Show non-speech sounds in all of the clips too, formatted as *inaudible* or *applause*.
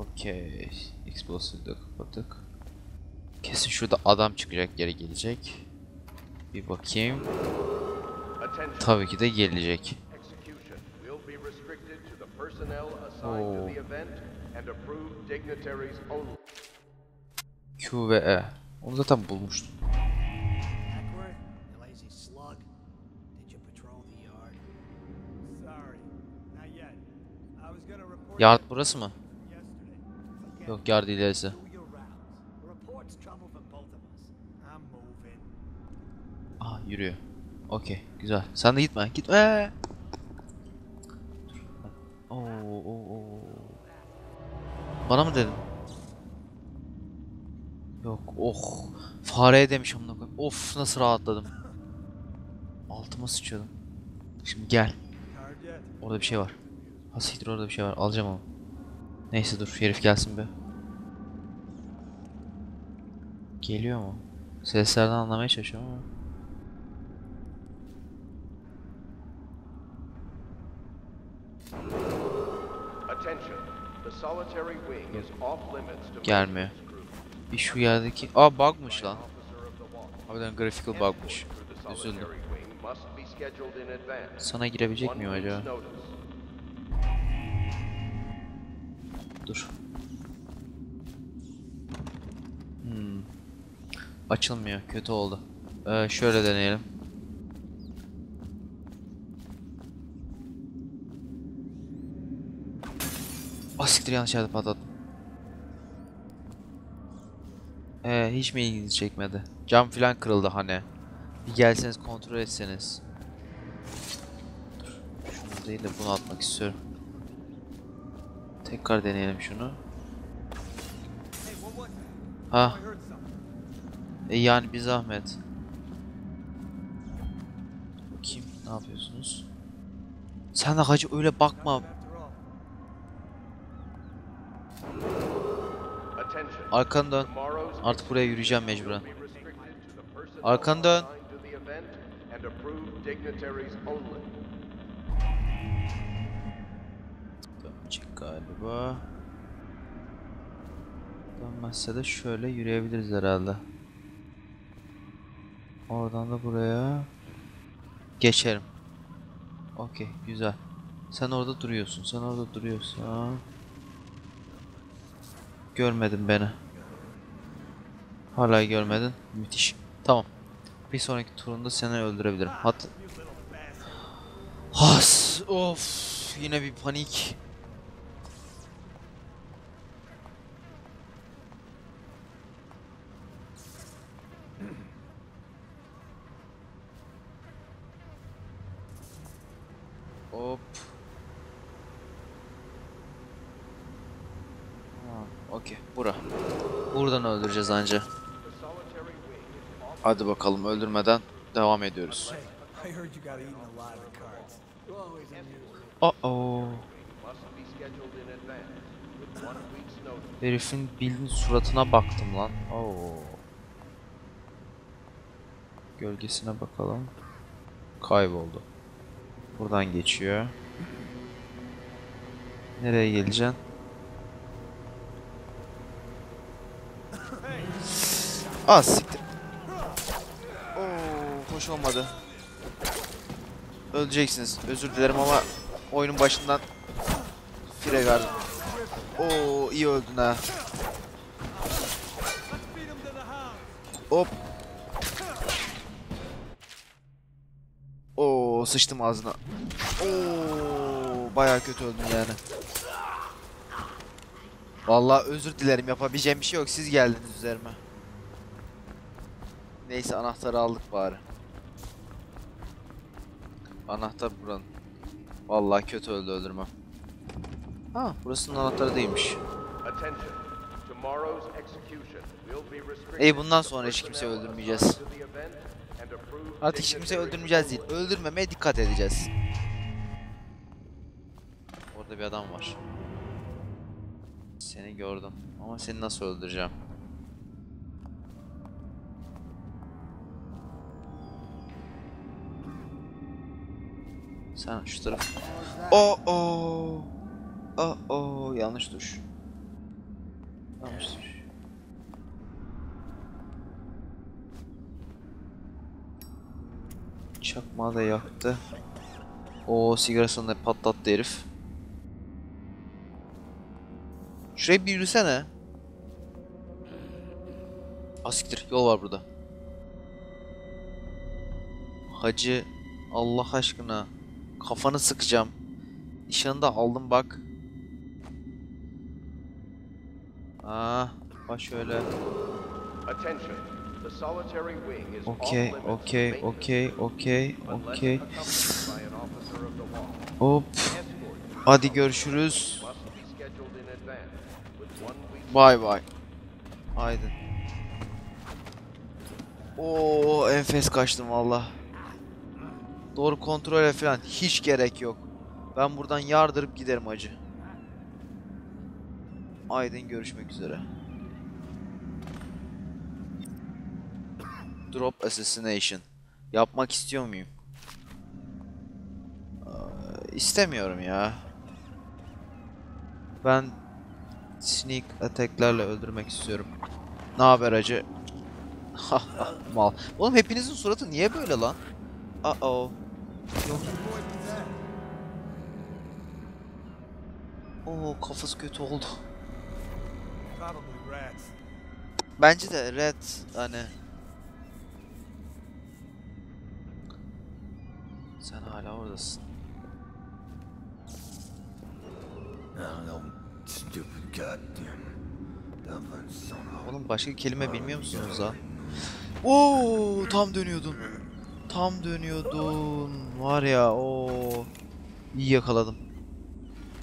Okey. Explosive'ı da kapattık. Kesin şurada adam çıkacak geri gelecek. Bir bakayım. Tabii ki de gelecek. Only. Q ve E. Onu zaten bulmuştum. Yard? Sorry, not Yok yard ilerisi. Aa yürüyor. Okey güzel. Sen de gitme. Gitme. Oo, oo, oo. Bana mı dedin? Yok. Oh. Fareye demiş amına koyayım. Of nasıl rahatladım. Altıma sıçıyordum. Şimdi gel. Orada bir şey var. Ha orada bir şey var. Alacağım onu. Neyse dur herif gelsin be. Geliyor mu? Seslerden anlamaya çalışıyorum ama. Attention. The solitary wing is off limits to Gelmiyor. Bir şu yerdeki... Aa bugmış lan. Harbiden graphical bugmış. Üzüldüm. Sana girebilecek miyim acaba? Dur. Hmm. Açılmıyor. Kötü oldu. Ee, şöyle deneyelim. Ah siktir yanlış yerde patladım. Ee, hiç mi ilginizi çekmedi? Cam filan kırıldı hani. Bir gelseniz kontrol etseniz. Şunu değil de bunu atmak istiyorum. Tekrar deneyelim şunu. Ha, e yani bir zahmet. Bakayım ne yapıyorsunuz? Sen de hacı öyle bakma. Arkanı dön. Artık buraya yürüyeceğim mecburen. Arkanı dön. Galiba. Dönmezse de şöyle yürüyebiliriz herhalde. Oradan da buraya geçerim. Okey, güzel. Sen orada duruyorsun. Sen orada duruyorsun. Görmedin beni. Hala görmedin. Müthiş. Tamam. Bir sonraki turunda seni öldürebilirim. Hat Has of yine bir panik. Hop. Ha, okey. Bura. Buradan öldüreceğiz anca. Hadi bakalım öldürmeden devam ediyoruz. Oh oh. Herifin bildiğin suratına baktım lan. Oo. Gölgesine bakalım. Kayboldu. Buradan geçiyor. Nereye geleceksin? Ah siktir. Oo, hoş olmadı. Öleceksiniz. Özür dilerim ama oyunun başından fire verdim. Oo iyi öldün ha. Hop. Oo sıçtım ağzına. Oo bayağı kötü öldüm yani. Vallahi özür dilerim yapabileceğim bir şey yok. Siz geldiniz üzerime. Neyse anahtarı aldık bari. Anahtar buranın. Vallahi kötü öldü öldürmem. Ha burasının anahtarı değilmiş. İyi bundan sonra hiç kimseyi öldürmeyeceğiz. Artık hiç kimseyi öldürmeyeceğiz değil. Öldürmemeye dikkat edeceğiz. Orada bir adam var. Seni gördüm. Ama seni nasıl öldüreceğim? Sen şu taraf. Oh oh. Oh oh yanlış tuş. Tamamdır. Çakmağı da yaktı. O sigarasını da patlattı herif. Şuraya bir yürüsene. Asiktir yol var burada. Hacı Allah aşkına kafanı sıkacağım. Nişanı da aldım bak. Aa, bak şöyle. Okey, okey, okey, okey, okey. Hop. Hadi görüşürüz. Bay bay. Haydi. Oo, enfes kaçtım valla. Doğru kontrole falan hiç gerek yok. Ben buradan yardırıp giderim acı. Aydın görüşmek üzere. Drop Assassination. Yapmak istiyor muyum? Ee, istemiyorum ya. Ben sneak attack'lerle öldürmek istiyorum. Ne haber acı? *laughs* Mal. Oğlum hepinizin suratı niye böyle lan? Uh oh. Yok. Oo kafası kötü oldu. Bence de red hani. Sen hala oradasın. Oh, Oğlum başka kelime bilmiyor musunuz lan? Oo tam dönüyordun. Tam dönüyordun. Var ya o iyi yakaladım.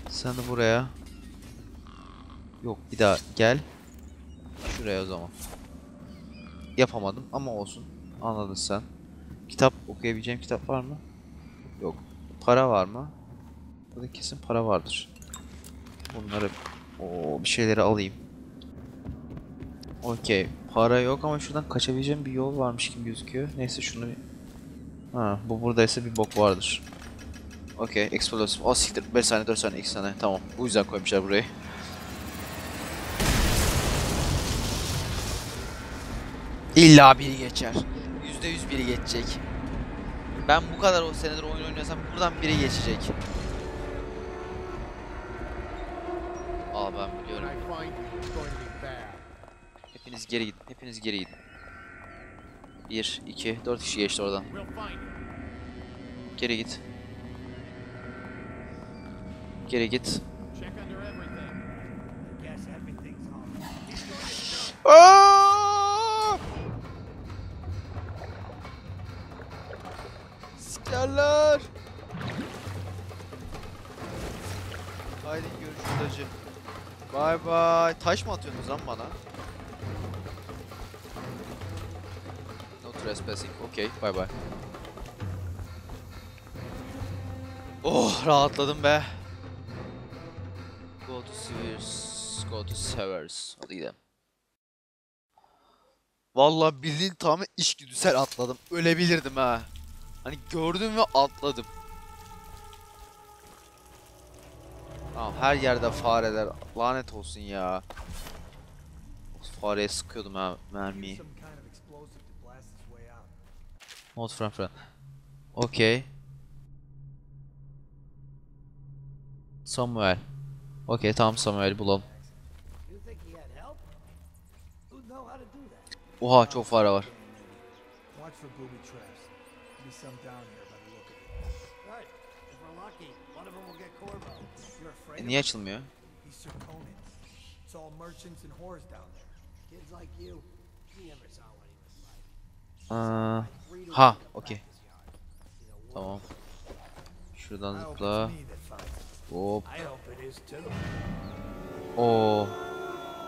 Sen de buraya. Yok bir daha gel. Şuraya o zaman. Yapamadım ama olsun. Anladın sen. Kitap okuyabileceğim kitap var mı? Yok. Para var mı? Burada kesin para vardır. Bunları o bir şeyleri alayım. Okey. Para yok ama şuradan kaçabileceğim bir yol varmış gibi gözüküyor. Neyse şunu... Ha bu buradaysa bir bok vardır. Okey. Explosive. O siktir. 5 saniye 4 saniye 2 saniye. Tamam. Bu yüzden koymuşlar burayı. İlla biri geçer. %100 biri geçecek. Ben bu kadar o senedir oyun oynuyorsam buradan biri geçecek. Aa ben biliyorum. Hepiniz geri gidin. Hepiniz geri gidin. 1, 2, 4 kişi geçti oradan. Geri git. Geri git. Sikerler. Haydi görüşürüz hacı. Bay bay. Taş mı atıyorsunuz lan bana? Trespassing. Okay, bye bye. Oh, rahatladım be. Go to Severs. Go to Severs. Hadi gidelim. Vallahi bildiğin tamamen içgüdüsel atladım. Ölebilirdim ha. Hani gördüm ve atladım. Tamam her yerde fareler. Lanet olsun ya. Fareye sıkıyordum ha mermiyi. Not from friend. Okay. Samuel. Okay tamam Samuel'i bulalım. Oha çok fare var. E, niye açılmıyor? It's all merchants and whores down there. Kids like you, you never saw like. Ha, okey. Tamam. Şuradan zıpla. Hop. Oo.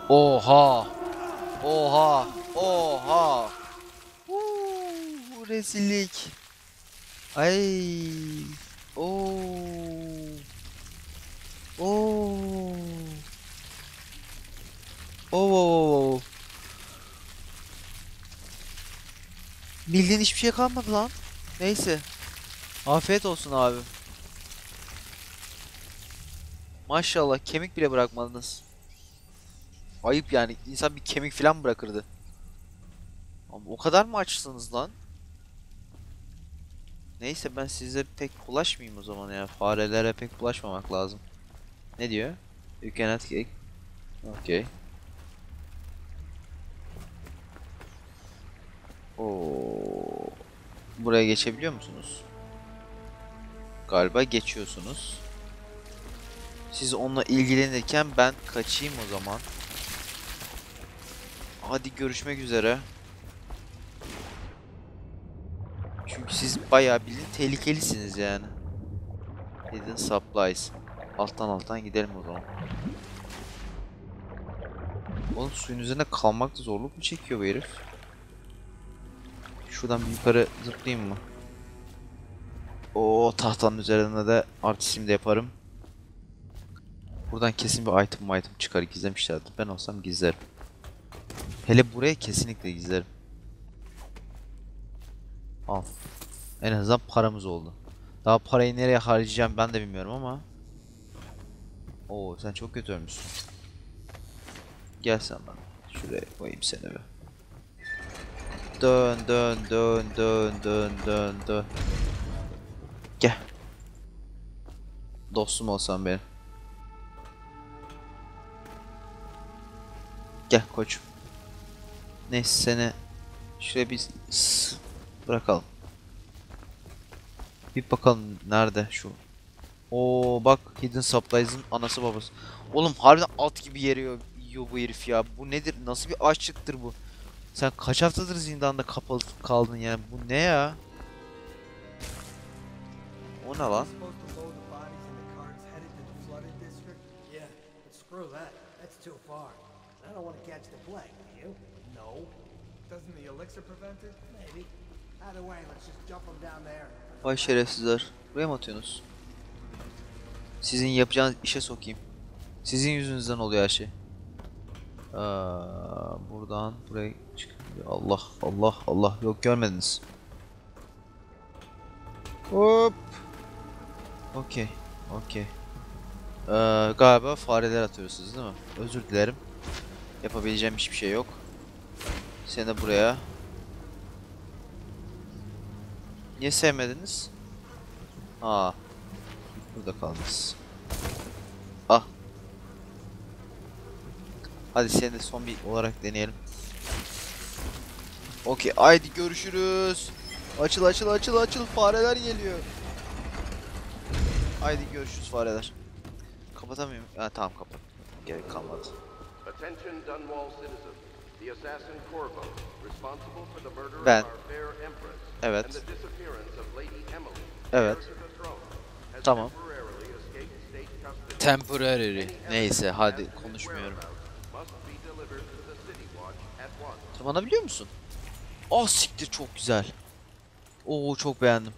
Oha. Oha. Oha. Uuu, rezillik. Ay. Oo. Oo. Oo. Bildiğin hiçbir şey kalmadı lan. Neyse. Afiyet olsun abi. Maşallah kemik bile bırakmadınız. Ayıp yani. İnsan bir kemik falan bırakırdı. Ama o kadar mı açsınız lan? Neyse ben size pek bulaşmayayım o zaman ya. Farelere pek bulaşmamak lazım. Ne diyor? You cannot kick. Okay. Oo. Buraya geçebiliyor musunuz? Galiba geçiyorsunuz. Siz onunla ilgilenirken ben kaçayım o zaman. Hadi görüşmek üzere. Çünkü siz bayağı bilin tehlikelisiniz yani. Hidden Supplies. Alttan alttan gidelim o zaman. Oğlum suyun üzerinde kalmakta zorluk mu çekiyor bu herif? Şuradan bir yukarı zıplayayım mı? O tahtanın üzerinde de artistimi de yaparım. Buradan kesin bir item item çıkar gizlemişlerdi. Ben olsam gizlerim. Hele buraya kesinlikle gizlerim. Al. En azından paramız oldu. Daha parayı nereye harcayacağım ben de bilmiyorum ama. Oo sen çok kötü ölmüşsün. Gel sen bana. Şuraya koyayım seni bir. Dön dön dön dön dön dön dön. Gel. Dostum olsan benim. Gel koçum. Neyse seni şuraya bir bırakalım. Bir bakalım nerede şu. Oo bak Hidden Supplies'ın anası babası. Oğlum harbiden at gibi yeriyor yiyor bu herif ya. Bu nedir? Nasıl bir açlıktır bu? Sen kaç haftadır zindanda kapalı kaldın yani? Bu ne ya? O ne lan? Vay şerefsizler. Buraya mı atıyorsunuz? Sizin yapacağınız işe sokayım. Sizin yüzünüzden oluyor her şey. Aa, buradan buraya çık. Allah Allah Allah yok görmediniz. Hop. Okey. Okey. Ee, galiba fareler atıyorsunuz değil mi? Özür dilerim. Yapabileceğim hiçbir şey yok. Seni de buraya. Niye sevmediniz? Aa. Burada kaldınız. Ah. Hadi seni de son bir olarak deneyelim. Okey, haydi görüşürüz. Açıl açıl açıl açıl fareler geliyor. Haydi görüşürüz fareler. Kapatamıyorum. Ha tamam kapat. Gerek kalmadı. Attention Dunwall citizens. The assassin Corvo, responsible for the murder Ben. of our fair empress Evet. and the disappearance of Lady Emily, Evet. heir to the throne, has Tamam. temporarily escaped state custody. Temporary. Neyse hadi konuşmuyorum. whereabouts Must be delivered to the City Watch at once. Tırmanabiliyor musun? Ah siktir çok güzel. Oo çok beğendim.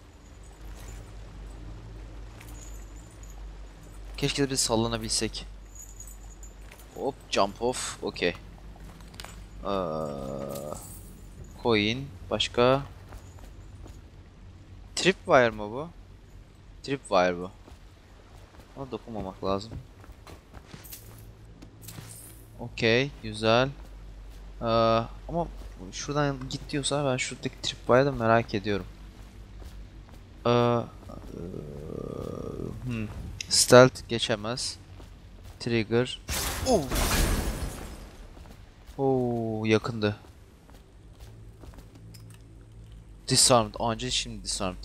Keşke de bir sallanabilsek. Hop jump off. Okey. Ee, coin. Başka. Tripwire mı bu? Tripwire bu. Ona dokunmamak lazım. Okey. Güzel. Ee, ama şuradan git diyorsa ben şuradaki tripwire'ı da merak ediyorum. Ee, e, hmm. Stealth geçemez. Trigger. Oo. Yakındı. Disarmed. Anca şimdi disarmed.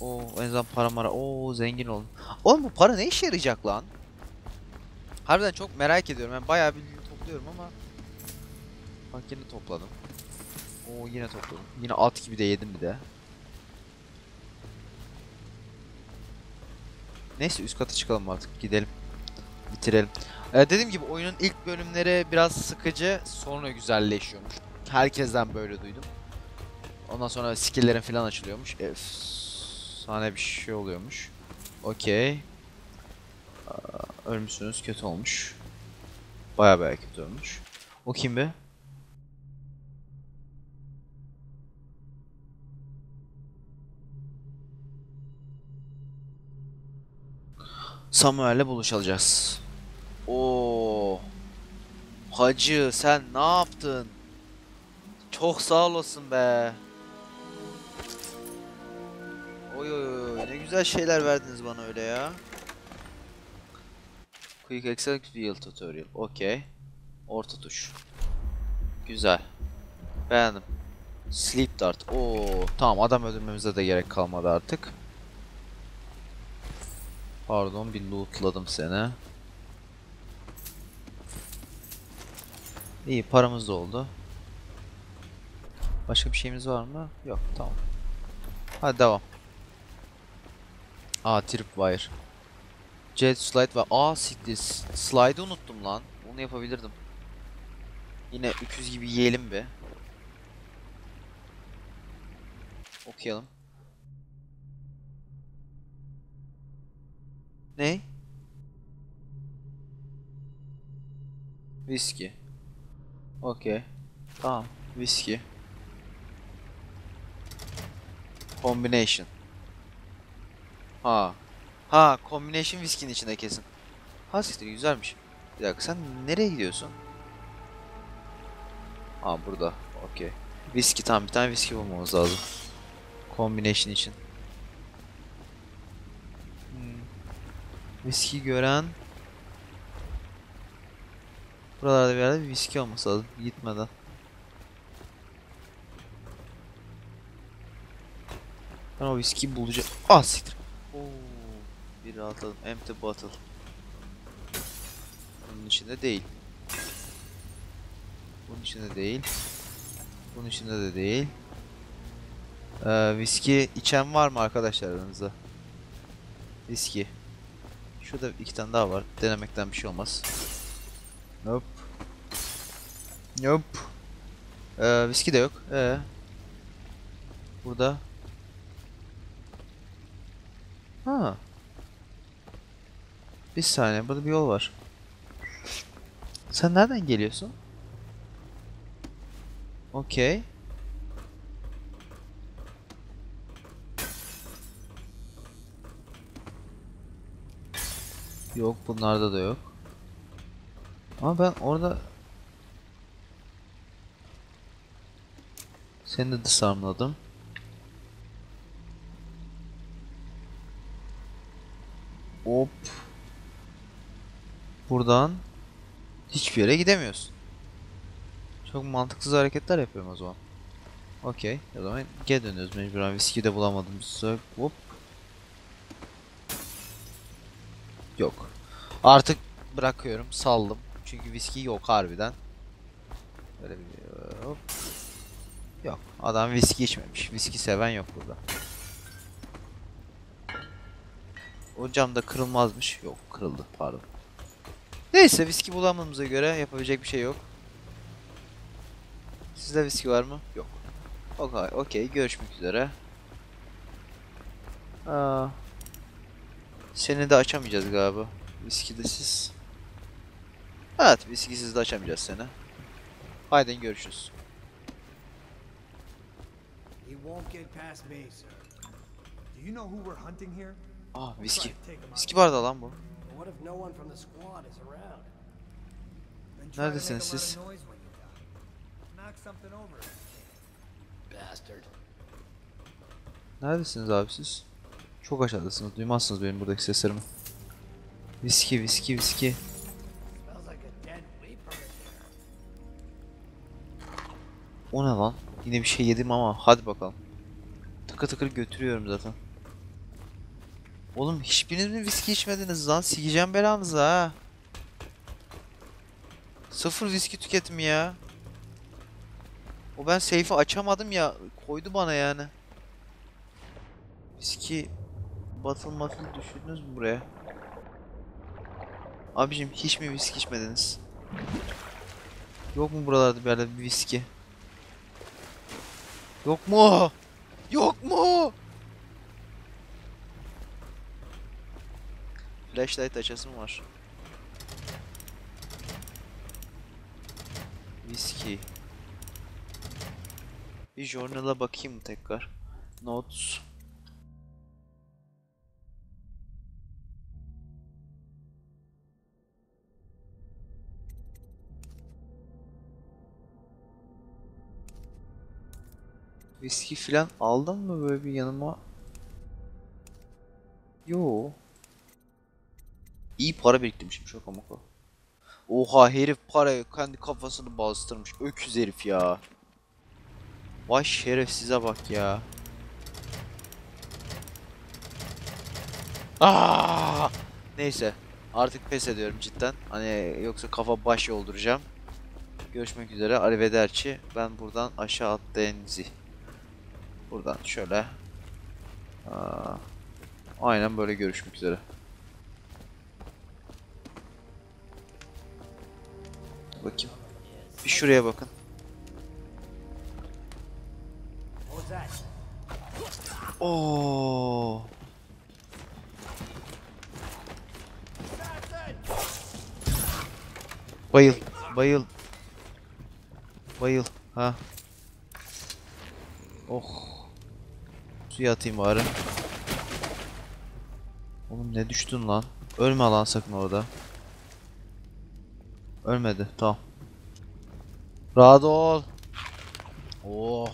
Oo en azından para mara. Oo zengin oldum. Oğlum bu para ne işe yarayacak lan? Harbiden çok merak ediyorum. Ben bayağı bilgi topluyorum ama Bak yine topladım. Oo yine topladım. Yine at gibi de yedim bir de. Neyse üst kata çıkalım artık. Gidelim. Bitirelim. Ee, dediğim gibi oyunun ilk bölümleri biraz sıkıcı. Sonra güzelleşiyormuş. Herkesten böyle duydum. Ondan sonra skill'lerin falan açılıyormuş. Efsane bir şey oluyormuş. Okey. Ölmüşsünüz. Kötü olmuş. Baya baya kötü olmuş. O kim be? Samuel'le buluşacağız. Oo. Hacı sen ne yaptın? Çok sağ olasın be. Oy oy oy ne güzel şeyler verdiniz bana öyle ya. Quick Excel Wheel Tutorial. Okey. Orta tuş. Güzel. Beğendim. Sleep Dart. Oo, tamam adam öldürmemize de gerek kalmadı artık. Pardon bir lootladım seni. İyi paramız da oldu. Başka bir şeyimiz var mı? Yok tamam. Hadi devam. Aa Tripwire. Jet Slide var. Aa siktir. Slide'ı unuttum lan. Onu yapabilirdim. Yine öküz gibi yiyelim be. Okuyalım. Ne? Viski. Okey. Tamam. Viski. Combination. Ha. Ha, combination viskinin içinde kesin. Ha siktir güzelmiş. Bir dakika sen nereye gidiyorsun? Ha burada. Okey. Viski tamam bir tane viski bulmamız lazım. Combination için. Hmm. Viski gören Buralarda bir yerde bir viski olması lazım gitmeden. Ben o viskiyi bulacağım. Ah siktir. Oo, bir rahatladım. Empty bottle. Bunun içinde değil. Bunun içinde değil. Bunun içinde de değil. Ee, viski içen var mı arkadaşlar aranızda? Viski. Şurada iki tane daha var. Denemekten bir şey olmaz. Nope. Nope. Ee, viski de yok. Ee. Burada. Ha. Bir saniye. Burada bir yol var. Sen nereden geliyorsun? Okey. Yok bunlarda da yok. Ama ben orada Seni de disarmladım. Hop. Buradan hiçbir yere gidemiyorsun. Çok mantıksız hareketler yapıyorum o zaman. Okey. O zaman geri dönüyoruz mecburen. Viski de bulamadım. Hop. Yok. Artık bırakıyorum. Saldım. Çünkü viski yok harbiden. Böyle bir hop. Yok. Adam viski içmemiş. Viski seven yok burada. O cam da kırılmazmış. Yok kırıldı pardon. Neyse viski bulamadığımıza göre yapabilecek bir şey yok. Sizde viski var mı? Yok. Okey, okey. Görüşmek üzere. Aa. Seni de açamayacağız galiba. Viski de siz. Evet, viskisiz de açamayacağız seni. Haydi görüşürüz. He won't get past me, sir. Do you know who we're hunting here? Aa, viski. Viski bardağı lan bu. What if no one from the squad is around? Neredesiniz siz? Neredesiniz abi siz? Çok aşağıdasınız. Duymazsınız benim buradaki seslerimi. Viski, viski, viski. O ne lan? Yine bir şey yedim ama hadi bakalım. Tıkır tıkır götürüyorum zaten. Oğlum hiçbiriniz mi viski içmediniz lan? Sikeceğim belanızı ha. Sıfır viski tüketimi ya. O ben seyfi açamadım ya. Koydu bana yani. Viski batıl matıl düşürdünüz mü buraya? Abicim hiç mi viski içmediniz? Yok mu buralarda bir yerde bir viski? Yok mu? Yok mu? Flashlight açasım var. Whiskey. Bir journal'a bakayım tekrar. Notes. Viski filan aldım mı böyle bir yanıma? Yo. İyi para biriktirmişim şaka maka. Oha herif parayı kendi kafasını bastırmış. Öküz herif ya. Vay şerefsize bak ya. Aa! Neyse. Artık pes ediyorum cidden. Hani yoksa kafa baş yolduracağım. Görüşmek üzere. Arrivederci. Ben buradan aşağı atlayınızı. Buradan şöyle. Aa, aynen böyle görüşmek üzere. Bakayım. Bir şuraya bakın. Oo. Bayıl, bayıl. Bayıl. Ha. Oh. Suya atayım bari. Oğlum ne düştün lan? Ölme lan sakın orada. Ölmedi. Tamam. Rahat ol. Oh.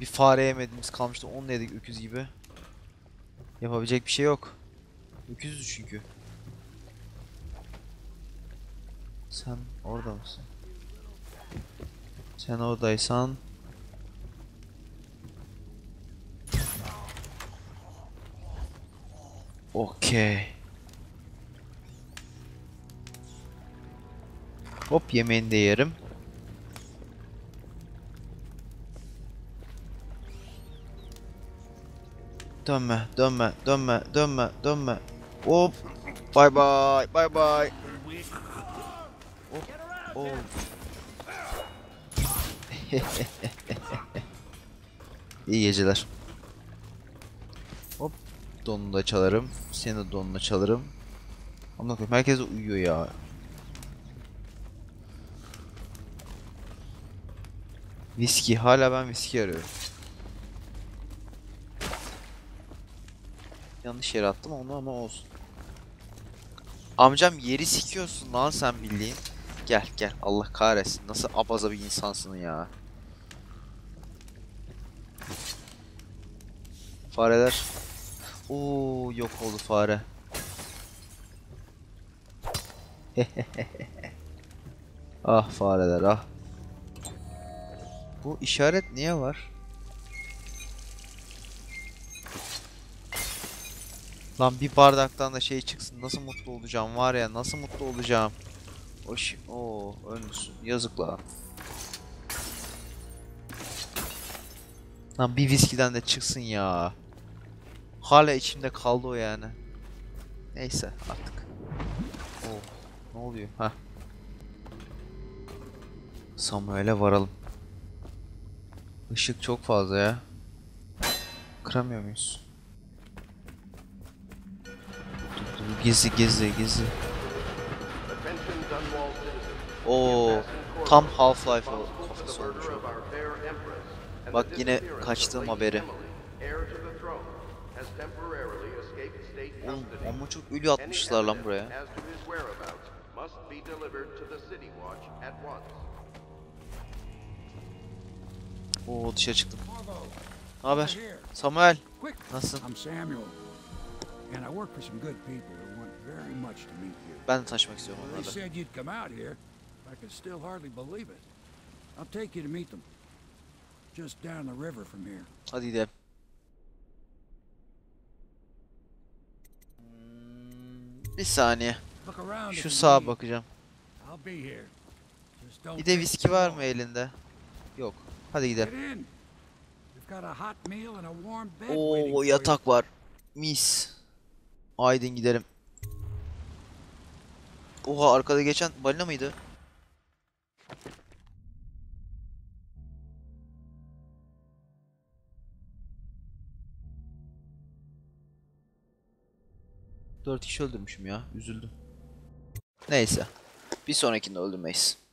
Bir fare yemediğimiz kalmıştı. Onu yedik öküz gibi. Yapabilecek bir şey yok. Öküzüz çünkü. Sen orada mısın? Sen oradaysan Okey. Hop yemeğini de yerim. Dönme, dönme, dönme, dönme, dönme. Hop. Bye bye. Hop. Oh. *laughs* İyi geceler. Hop. Donunu da çalarım. Senin de donunu çalarım. Koyayım herkes uyuyor ya. Viski. Hala ben viski arıyorum. Yanlış yere attım onu ama olsun. Amcam yeri sikiyorsun lan sen bildiğin. Gel gel Allah kahretsin. Nasıl abaza bir insansın ya. Fareler. Oo yok oldu fare. *laughs* ah fareler ah. Bu işaret niye var? Lan bir bardaktan da şey çıksın nasıl mutlu olacağım var ya nasıl mutlu olacağım. O Oo ölmüşsün yazık lan. Lan bir viskiden de çıksın ya. Hala içimde kaldı o yani. Neyse artık. Oh ne oluyor ha? Samuel'e varalım. Işık çok fazla ya. Kıramıyor muyuz? Citizens. Oo, The assassin tam Half-Life kafası olmuş. Bak yine kaçtığım haberi. Oğlum ama çok ölü atmışlar lan buraya. Oo dışarı çıktım. Ne haber? Samuel. Nasılsın? Ben de tanışmak istiyorum onlarla. I can still hardly believe it. I'll take you to meet them. Just down the river from here. Hadi gidelim. Bir saniye. Şu sağa bakacağım. Bir de viski var mı elinde? Yok. Hadi gidelim. Oo yatak var. Mis. Aydın gidelim. Oha arkada geçen balina mıydı? Dört kişi öldürmüşüm ya. Üzüldüm. Neyse. Bir sonrakinde öldürmeyiz.